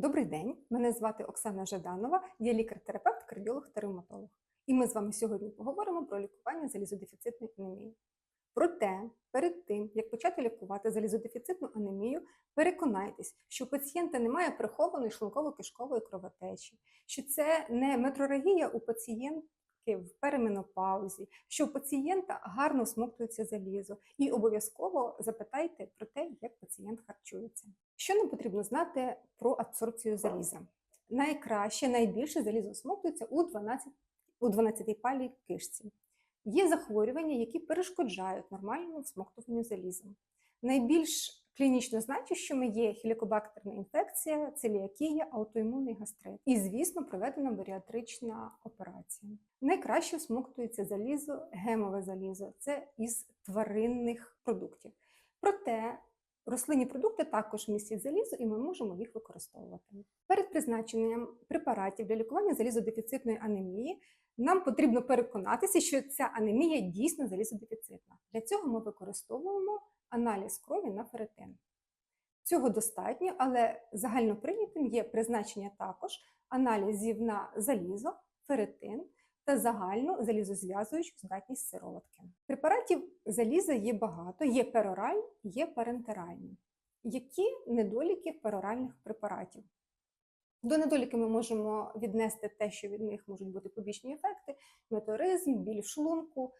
Добрий день, мене звати Оксана Жаданова, я лікар-терапевт, кардіолог та ревматолог. І ми з вами сьогодні поговоримо про лікування залізодефіцитної анемії. Проте, перед тим, як почати лікувати залізодефіцитну анемію, переконайтесь, що у пацієнта немає прихованої шлунково-кишкової кровотечі, що це не метрорагія у пацієнтки в переменопаузі, що у пацієнта гарно всмоктується залізо, і обов'язково запитайте про те, як пацієнт харчується. Що нам потрібно знати про абсорбцію заліза? Найкраще, найбільше залізо всмоктується у 12 у 12-палій кишці. Є захворювання, які перешкоджають нормальному всмоктуванню заліза. Найбільш клінічно значущими є хілікобактерна інфекція, целіакія, аутоімунний гастрит. І, звісно, проведена баріатрична операція. Найкраще всмоктується залізо, гемове залізо це із тваринних продуктів. Проте рослинні продукти також містять залізо, і ми можемо їх використовувати. Перед призначенням препаратів для лікування залізодефіцитної анемії нам потрібно переконатися, що ця анемія дійсно залізодефіцитна. Для цього ми використовуємо аналіз крові на ферритин. Цього достатньо, але загально прийнятим є призначення також аналізів на залізо, ферритин та загальну залізозв'язуючу здатність сироватки. Препаратів заліза є багато, є пероральні, є парентеральні. Які недоліки пероральних препаратів? До недоліків ми можемо віднести те, що від них можуть бути побічні ефекти: метеоризм, біль в шлунку,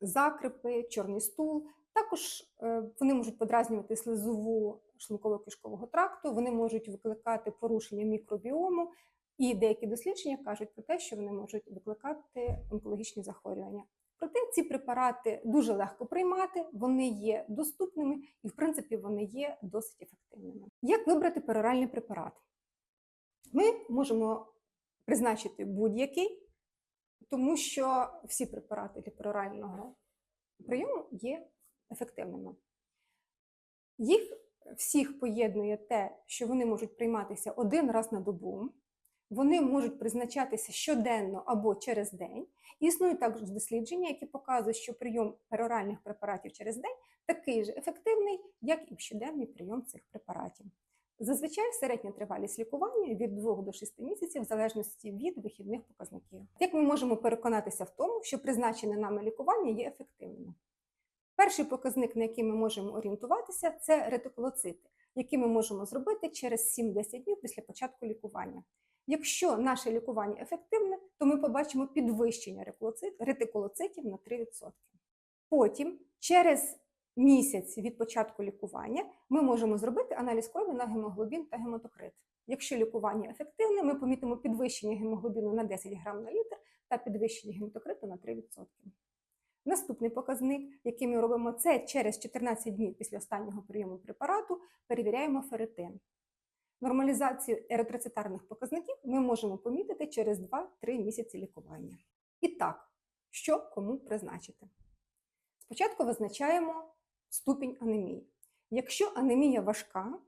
закрипи, чорний стул. Також е, вони можуть подразнювати слизову шлунково-кишкового тракту, вони можуть викликати порушення мікробіому, і деякі дослідження кажуть про те, що вони можуть викликати онкологічні захворювання. Проте ці препарати дуже легко приймати, вони є доступними і, в принципі, вони є досить ефективними. Як вибрати пероральний препарат? Ми можемо призначити будь-який, тому що всі препарати для перорального прийому є ефективними. Їх всіх поєднує те, що вони можуть прийматися один раз на добу, вони можуть призначатися щоденно або через день. Існують також дослідження, які показують, що прийом пероральних препаратів через день такий же ефективний, як і щоденний прийом цих препаратів. Зазвичай середня тривалість лікування від 2 до 6 місяців, в залежності від вихідних показників. Як ми можемо переконатися в тому, що призначене нами лікування є ефективним? Перший показник, на який ми можемо орієнтуватися, це ретикулоцити, які ми можемо зробити через 7-10 днів після початку лікування. Якщо наше лікування ефективне, то ми побачимо підвищення ретикулоцитів на 3%. Потім, через місяць від початку лікування, ми можемо зробити аналіз крові на гемоглобін та гематокрит. Якщо лікування ефективне, ми помітимо підвищення гемоглобіну на 10 грам на літр та підвищення гематокриту на 3%. Наступний показник, який ми робимо, це через 14 днів після останнього прийому препарату перевіряємо ферритин. Нормалізацію еритроцитарних показників ми можемо помітити через 2-3 місяці лікування. І так, що кому призначити? Спочатку визначаємо ступінь анемії. Якщо анемія важка,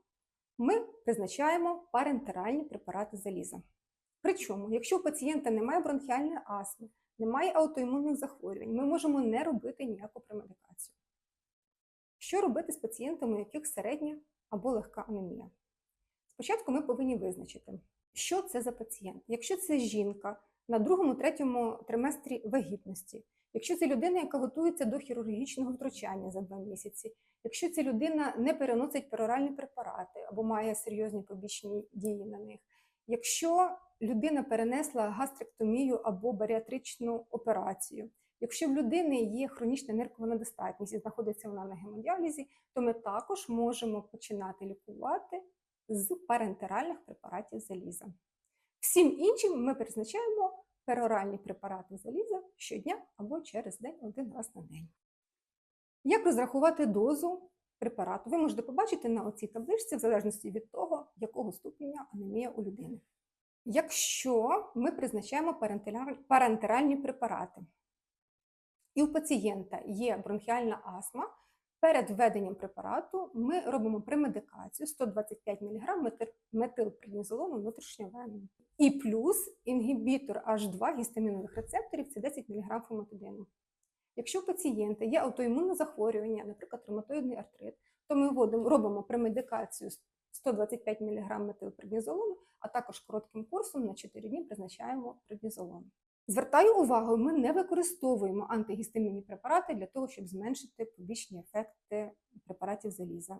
ми призначаємо парентеральні препарати заліза. Причому, якщо у пацієнта немає бронхіальної астми, немає аутоімунних захворювань, ми можемо не робити ніяку премедикацію. Що робити з пацієнтами, у яких середня або легка анемія? Спочатку ми повинні визначити, що це за пацієнт. Якщо це жінка на другому-третьому триместрі вагітності, якщо це людина, яка готується до хірургічного втручання за два місяці, якщо ця людина не переносить пероральні препарати або має серйозні побічні дії на них, якщо людина перенесла гастректомію або баріатричну операцію, якщо в людини є хронічна ниркова недостатність і знаходиться вона на гемодіалізі, то ми також можемо починати лікувати з парентеральних препаратів заліза. Всім іншим ми призначаємо пероральні препарати заліза щодня або через день один раз на день. Як розрахувати дозу препарату? Ви можете побачити на оцій табличці, в залежності від того, якого ступеня анемія у людини. Якщо ми призначаємо парентеральні препарати, і у пацієнта є бронхіальна астма, Перед введенням препарату ми робимо премедикацію 125 мг метилпреднізолону внутрішньовенно. І плюс інгібітор H2 гістамінових рецепторів це 10 мг фоматидину. Якщо у пацієнта є аутоімунне захворювання, наприклад, ревматоїдний артрит, то ми робимо премедикацію 125 мг метилпреднізолону, а також коротким курсом на 4 дні призначаємо преднізолон. Звертаю увагу, ми не використовуємо антигістамінні препарати для того, щоб зменшити побічні ефекти препаратів заліза.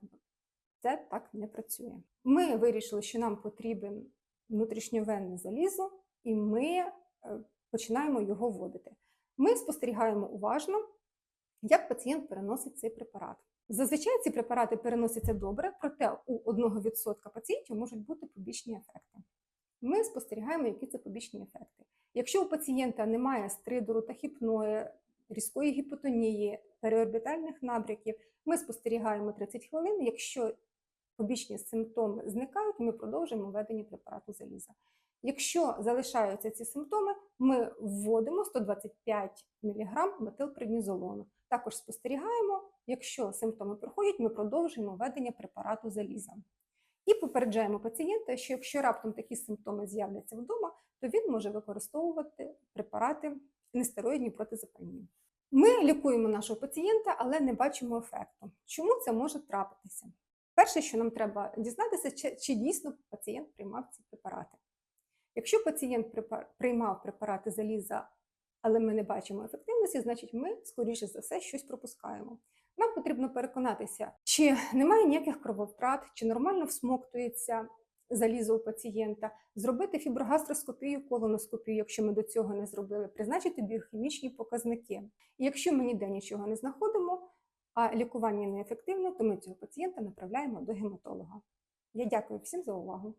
Це так не працює. Ми вирішили, що нам потрібен внутрішньовенне залізо, і ми е, починаємо його вводити. Ми спостерігаємо уважно, як пацієнт переносить цей препарат. Зазвичай ці препарати переносяться добре, проте у 1% пацієнтів можуть бути побічні ефекти. Ми спостерігаємо, які це побічні ефекти. Якщо у пацієнта немає стридору тахіпної, різкої гіпотонії, переорбітальних набряків, ми спостерігаємо 30 хвилин. Якщо побічні симптоми зникають, ми продовжуємо введення препарату заліза. Якщо залишаються ці симптоми, ми вводимо 125 мг метилпреднізолону. Також спостерігаємо, якщо симптоми проходять, ми продовжуємо введення препарату заліза. І попереджаємо пацієнта, що якщо раптом такі симптоми з'являться вдома, то він може використовувати препарати нестероїдні протизапальні. Ми лікуємо нашого пацієнта, але не бачимо ефекту. Чому це може трапитися? Перше, що нам треба дізнатися, чи, чи дійсно пацієнт приймав ці препарати. Якщо пацієнт приймав препарати заліза, але ми не бачимо ефективності, значить ми, скоріше за все, щось пропускаємо. Нам потрібно переконатися, чи немає ніяких крововтрат, чи нормально всмоктується залізо у пацієнта, зробити фіброгастроскопію, колоноскопію, якщо ми до цього не зробили, призначити біохімічні показники. І якщо ми ніде нічого не знаходимо, а лікування неефективне, то ми цього пацієнта направляємо до гематолога. Я дякую всім за увагу.